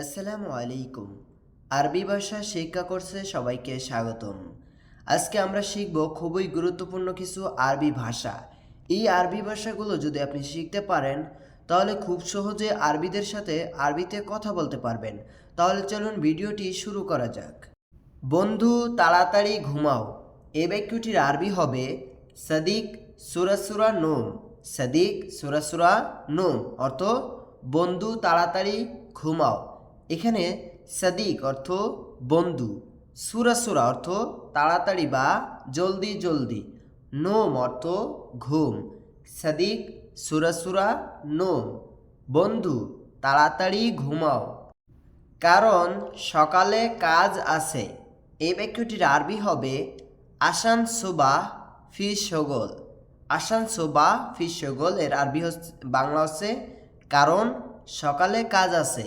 আসসালামু আলাইকুম। আরবি ভাষা শিক্ষা কোর্সে সবাইকে স্বাগতম। আজকে আমরা শিখব খুবই গুরুত্বপূর্ণ কিছু আরবি ভাষা। এই আরবি ভাষাগুলো যদি আপনি শিখতে পারেন, তাহলে খুব সহজে আরবিদের সাথে আরবিতে কথা বলতে পারবেন। তাহলে চলুন ভিডিওটি শুরু করা যাক। বন্ধু, তাড়াতাড়ি ঘুমাও। এ বাক্যটির আরবি হবে, সাদিক সুরাসুরা নোম। সাদিক সুরাসুরা নোম অর্থ, বন্ধু, তাড়াতাড়ি ঘুমাও। এখানে সাদিক অর্থ বন্ধু, সুরাসুরা অর্থ তাড়াতাড়ি বা জলদি জলদি, নোম অর্থ ঘুম, সাদিক সুরাসুরা নোম, বন্ধু তাড়াতাড়ি ঘুমাও। কারণ সকালে কাজ আছে, এই বাক্যটির আরবি হবে আসান সোবা ফি সগল। আসান সোবা ফি সগল এর আরবি হচ্ছে বাংলা হচ্ছে কারণ সকালে কাজ আছে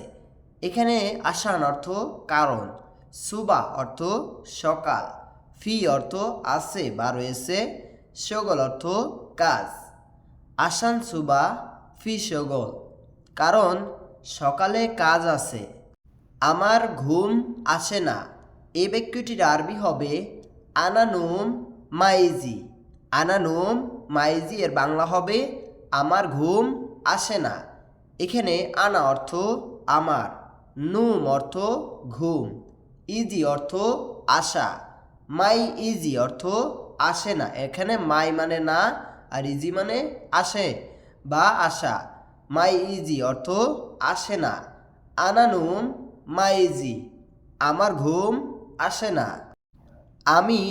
এখানে আসান অর্থ কারণ, সুবা অর্থ সকাল, ফি অর্থ আছে বা রয়েছে, সগল অর্থ কাজ। আসান সুবা, ফি, সগল। কারণ, সকালে কাজ আছে। আমার ঘুম আসে না। এ বাক্যটির আরবি হবে আনানুম মাইজি। আনানুম মাইজি এর বাংলা হবে আমার ঘুম আসে না। এখানে আনা অর্থ আমার। নুম অর্থ ঘুম, ইজি অর্থ আশা মাই ইজি অর্থ আসে না। এখানে মাই মানে না, আর ইজি মানে আসে বা আশা মাই ইজি অর্থ আসে না। আনানুম মাইজি আমার ঘুম আসে না। আমি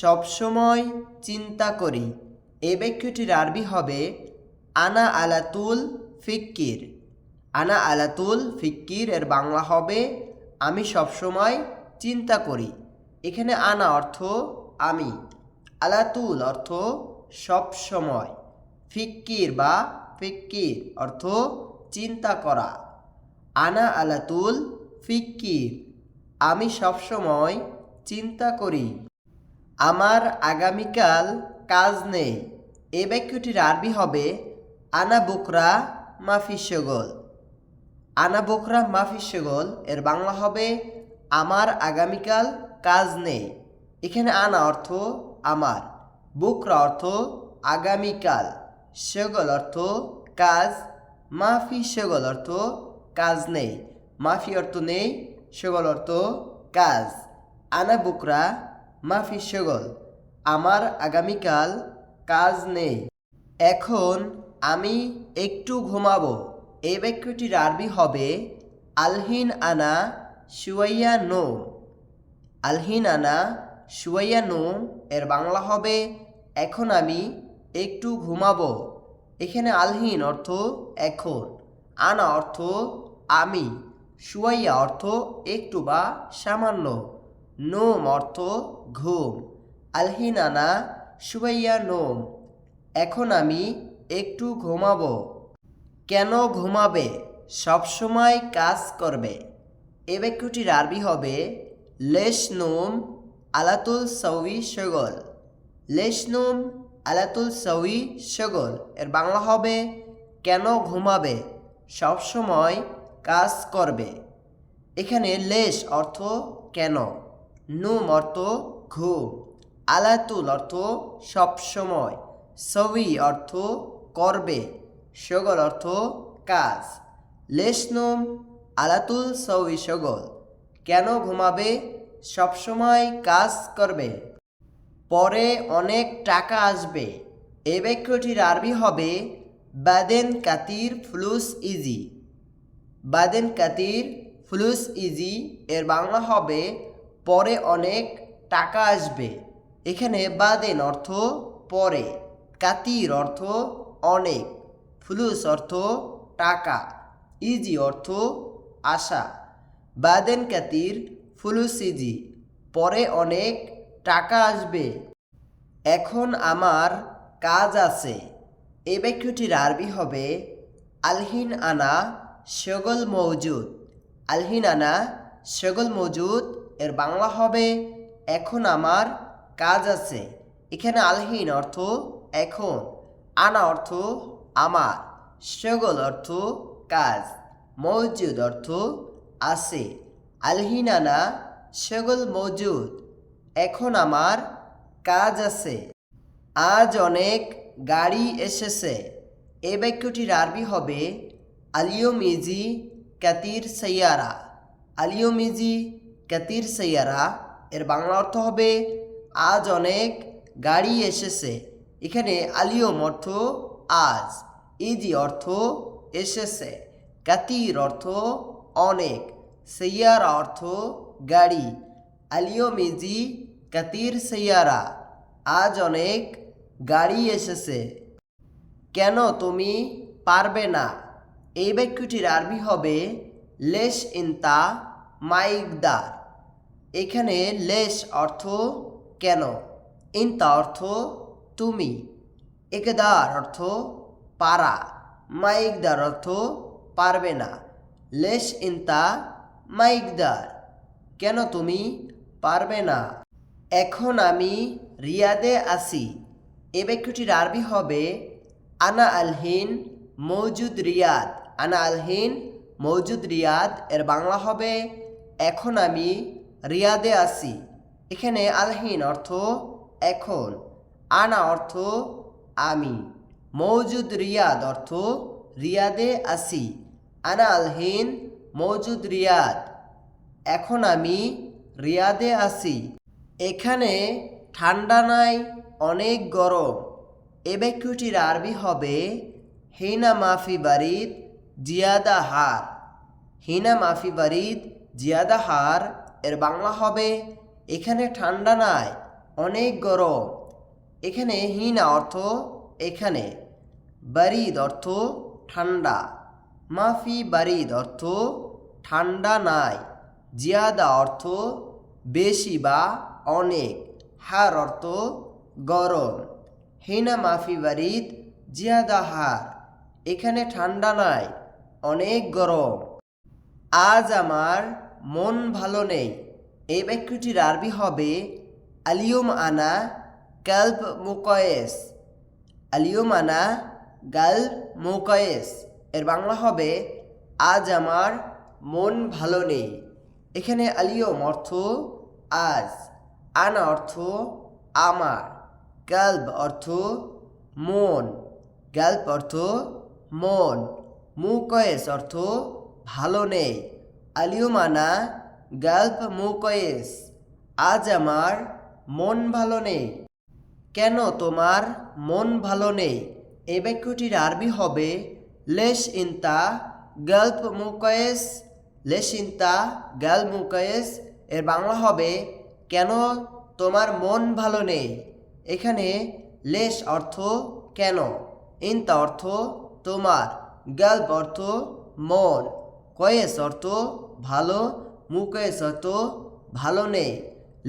সবসময় চিন্তা করি। এ বাক্যটির আরবি হবে, আনা আলাতুল ফিক্কির। আনা আলাতুল ফিক্কির এর বাংলা হবে, আমি সবসময় চিন্তা করি। এখানে আনা অর্থ, আমি। আলাতুল অর্থ, সবসময়। ফিক্কির বা ফিক্কির অর্থ, চিন্তা করা। আনা আলাতুল ফিক্কির, আমি সবসময় চিন্তা করি। আমার আগামীকাল কাজ নেই। এই বাক্যটির আরবি হবে, আনা বুকরা মাফি সেগল আনা বুকরা মাফি সেগল, এর বাংলা হবে, আমার আগামীকাল কাজ নেই। এখানে আনা অর্থ, আমার। বুকরা অর্থ, আগামীকাল। সেগল অর্থ, কাজ। মাফি সেগল অর্থ, কাজ নেই। মাফি অর্থ নেই, সেগল অর্থ, কাজ। আনা বুকরা মাফি সেগল, আমার আগামীকাল কাজ নেই। এখন আমি একটু ঘুমাবো। এই বাক্যটির আরবি হবে আলহিন আনা শুয়াইয়া নোম আলহিন আনা শুয়াইয়া নোম এর বাংলা হবে, এখন আমি একটু ঘুমাবো। এখানে আলহিন অর্থ এখন। আনা অর্থ আমি। শুয়াইয়া অর্থ একটু বা সামান্য। নোম অর্থ ঘুম। আলহিন আনা শুয়াইয়া নোম, এখন আমি একটু ঘুমাবো। কেন ঘুমাবে? সবসময় কাজ করবে। এ বাক্যটির আরবি হবে, লেশ নোম আলাতুল সৌই সগল। লেশ নোম আলাতুল সৌই সগল। এর বাংলা হবে, কেন ঘুমাবে? সবসময় কাজ করবে। এখানে লেশ অর্থ কেন নুম অর্থ ঘুম আলাতুল অর্থ সবসময় সবই অর্থ করবে সগল অর্থ কাজ। লেশনুম আলাতুল সৌই সগল। কেন ঘুমাবে? সবসময় কাজ করবে। পরে অনেক টাকা আসবে। এ বাক্যটির আরবি হবে বাদেন কাতির ফ্লুস ইজি। বাদেন কাতির ফ্লুস ইজি এর বাংলা হবে পরে অনেক টাকা আসবে। এখানে বাদেন অর্থ পরে, কাতির অর্থ অনেক। ফ্লুস অর্থ টাকা, ইজি অর্থ আশা। বাদেন কাতির ফুলুস ইজি, পরে অনেক টাকা আসবে। এখন আমার কাজ আছে। এই বাক্যটির আরবি হবে, আলহিন আনা শগল মৌজুদ আলহিন আনা শগল মৌজুদ এর বাংলা হবে, এখন আমার কাজ আছে। এখানে আলহিন অর্থ এখন, আনা অর্থ আমার শগল অর্থ কাজ মৌজুদ অর্থ আছে। আলহিনানা সেগুল মজুদ, এখন আমার কাজ আছে। আজ অনেক গাড়ি এসেছে, এ বাক্যটির আরবি হবে, আলিয়মিজি কাতির সৈয়ারা। আলিয়মিজি কাতির সৈয়ারা, এর বাংলা অর্থ হবে, আজ অনেক গাড়ি এসেছে। এখানে আলিয়ম অর্থ আজ। ইজি অর্থ এসেছে। কাতির অর্থ অনেক। সৈয়ারা অর্থ গাড়ি। আলিয়মিজি কাতির সৈয়ারা। আজ অনেক গাড়ি এসেছে। কেন তুমি পারবে না? এই বাক্যটির আরবি হবে লেশ ইনতা মাইকদার। এখানে লেশ অর্থ কেন? ইনতা অর্থ তুমি। একদার অর্থ পারা, মাইকদার অর্থ পারবে না। লেশ ইনতা মাইকদার, কেন তুমি পারবে না? এখন আমি রিয়াদে আসি এ বাক্যটির আরবি হবে, আনা আলহিন মৌজুদ রিয়াদ। আনা আলহিন মৌজুদ রিয়াদ, এর বাংলা হবে, এখন আমি রিয়াদে আসি এখানে আলহিন অর্থ এখন, আনা অর্থ আমি। মৌজুদ রিয়াদ অর্থ রিয়াদে আসি আনা আলহিন মৌজুদ রিয়াদ। এখন আমি রিয়াদে আসি এখানে ঠান্ডা নাই, অনেক গরম। এ বাক্যটির আরবি হবে, হিনা মাফি বারিদ, জিয়াদা হার। হিনা মাফি বারিদ, জিয়াদা হার, এর বাংলা হবে, এখানে ঠান্ডা নাই, অনেক গরম। এখানে হিনা অর্থ এখানে। বারিদ অর্থ ঠান্ডা। মাফি বারিদ অর্থ ঠান্ডা নাই। জিয়াদা অর্থ বেশি বা অনেক। হার অর্থ গরম। হিনা মাফি বারিদ, জিয়াদা হার। এখানে ঠান্ডা নাই, অনেক গরম। আজ আমার মন ভালো নেই। এই বাক্যটির আরবি হবে, আলিয়ম আনা কাল্প মুকয়েস। আলিয়ম আনা গাল্প মুকয়েস। এর বাংলা হবে, আজ আমার মন ভালো নেই। এখানে আলিয়ম অর্থ আজ, আনা অর্থ আমার। গাল্ব অর্থ মন, গাল্প অর্থ মন। মুকয়েস অর্থ ভালো নেই। আলিয়মানা গাল্প মুকয়েস। আজ আমার মন ভালো নেই। কেন তোমার মন ভালো নেই? এই বাক্যটির আরবি হবে, লেশ ইনতা গল্প মুকয়েস, লেশ ইনতা গাল মুকয়েস। এর বাংলা হবে, কেন তোমার মন ভালো নেই? এখানে লেশ অর্থ কেন ইনতা অর্থ তোমার গল্প অর্থ মন কয়েস অর্থ ভালো মুকয়েস অর্থ ভালো নেই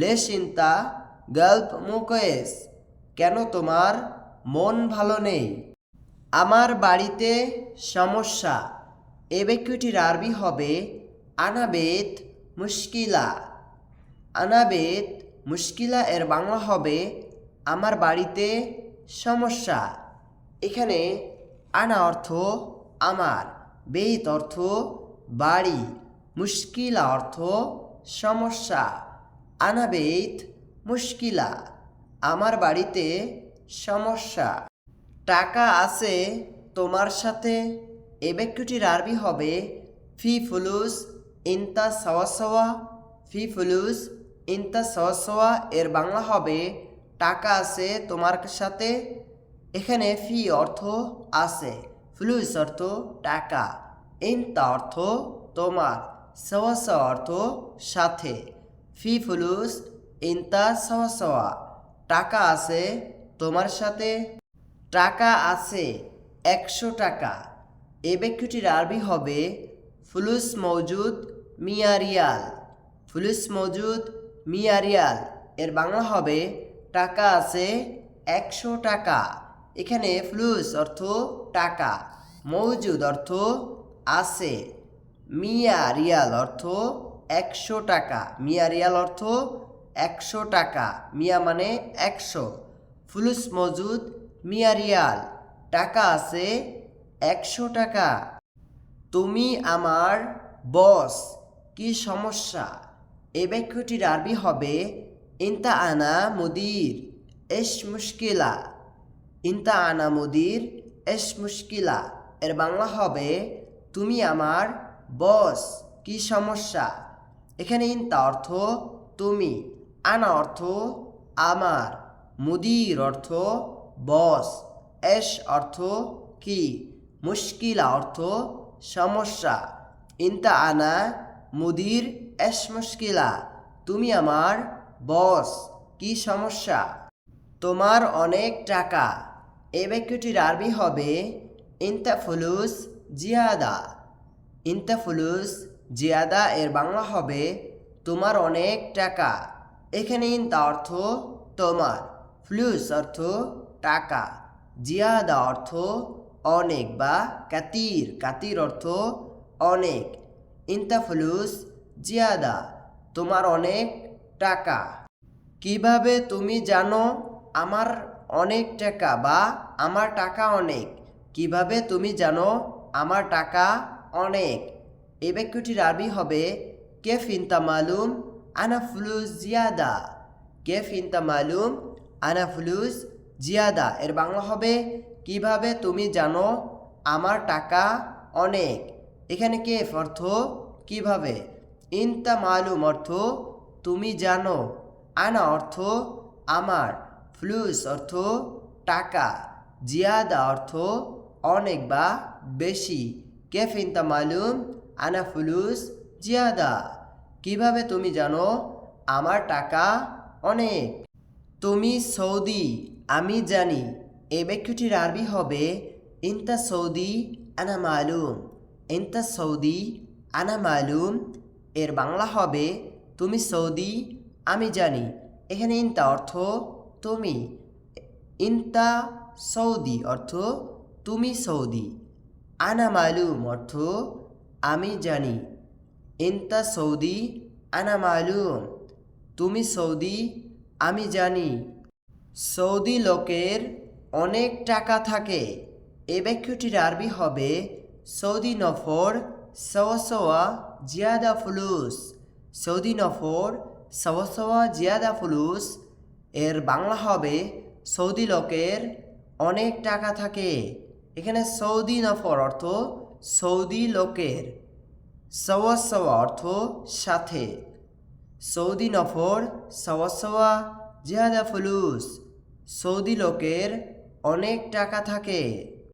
লেশ ইনতা গল্প মুকয়েস কেন তোমার মন ভালো নেই? আমার বাড়িতে সমস্যা। এ বাক্যটির আরবি হবে আনাবেত মুশকিলা। আনাবেত মুশকিলা এর বাংলা হবে আমার বাড়িতে সমস্যা। এখানে আনা অর্থ আমার, বেত অর্থ বাড়ি, মুশকিলা অর্থ সমস্যা। আনাবেত মুশকিলা। আমার বাড়িতে সমস্যা। টাকা আছে তোমার সাথে। এ বাক্যটির আরবি হবে, ফি ফুলুস ইনতা সাওয়া ফি ফুলুস ইনতা সাওয়া এর বাংলা হবে, টাকা আছে তোমার সাথে। এখানে ফি অর্থ আছে, ফুলুস অর্থ টাকা, ইনতা অর্থ তোমার, সাওয়া অর্থ সাথে, ফি ফুলুস ইনতা সাওয়া। টাকা আছে তোমার সাথে? টাকা আছে একশো টাকা। এ বাক্যটির আরবি হবে ফুলুস মৌজুদ মিয়ারিয়াল। ফুলুস মৌজুদ মিয়ারিয়াল। এর বাংলা হবে টাকা আছে একশো টাকা। এখানে ফ্লুস অর্থ টাকা, মৌজুদ অর্থ আছে। মিয়া রিয়াল অর্থ একশো টাকা। মিয়া রিয়াল অর্থ একশো টাকা। মিয়া মানে একশো। ফুলুস মজুদ, মিয়া রিয়াল। টাকা আছে একশো টাকা। তুমি আমার বস, কি সমস্যা? এ বাক্যটির আরবি হবে, ইনতা আনা মুদির, এস মুশকিলা। ইনতা আনা মুদির, এস মুশকিলা। এর বাংলা হবে, তুমি আমার বস, কি সমস্যা? এখানে ইনতা অর্থ, তুমি। আনা অর্থ আমার, মুদির অর্থ বস, এস অর্থ কি, মুশকিলা অর্থ সমস্যা। ইনতা আনা, মুদির, এস মুশকিলা, তুমি আমার বস, কি সমস্যা? তোমার অনেক টাকা এই বাক্যটির আরবি হবে ইনতা ফুলুস জিয়াদা। ইনতা ফুলুস জিয়াদা এর বাংলা হবে তোমার অনেক টাকা। এখানে ইনতা অর্থ তোমার, ফ্লুস অর্থ টাকা, জিয়াদা অর্থ অনেক বা কাতির কাতির অর্থ অনেক ইনতা ফুলুস জিয়াদা, তোমার অনেক টাকা। কীভাবে তুমি জানো আমার অনেক টাকা বা আমার টাকা অনেক? কীভাবে তুমি জানো আমার টাকা অনেক? এই বাক্যটির আরবি হবে, কেফ ইনতা মালুম আনা ফুলুস জিয়াদা কেফ ইনতা মালুম আনা ফুলুস জিয়াদা এর বাংলা হবে কীভাবে তুমি জানো আমার টাকা অনেক এখানে কেফ অর্থ কীভাবে ইনতা মালুম অর্থ তুমি জানো আনা অর্থ আমার ফ্লুস অর্থ টাকা জিয়াদা অর্থ অনেক বা বেশি কেফ ইনতা মালুম আনা ফুলুস জিয়াদা কীভাবে তুমি জানো আমার টাকা অনেক? তুমি সৌদি, আমি জানি। এই বাক্যটির আরবি হবে, ইনতা সৌদি আনা মালুম। ইনতা সৌদি আনা মালুম। এর বাংলা হবে, তুমি সৌদি, আমি জানি। এখানে ইনতা অর্থ তুমি। ইনতা সৌদি অর্থ তুমি সৌদি। আনা মালুম অর্থ আমি জানি। ইনতা সৌদি, আনা মালুম। তুমি সৌদি, আমি জানি। সৌদি লোকের অনেক টাকা থাকে। এ বাক্যটির আরবি হবে সৌদি নফর সওয়া জিয়াদা ফুলুস। সৌদি নফর সওয়া জিয়াদা ফুলুস। এর বাংলা হবে সৌদি লোকের অনেক টাকা থাকে। এখানে সৌদি নফর অর্থ সৌদি লোকের। সওয়া সওয়া অর্থ সাথে। সৌদি নফর সওয়া সওয়া জিহাদা ফুলুস। সৌদি লোকের অনেক টাকা থাকে।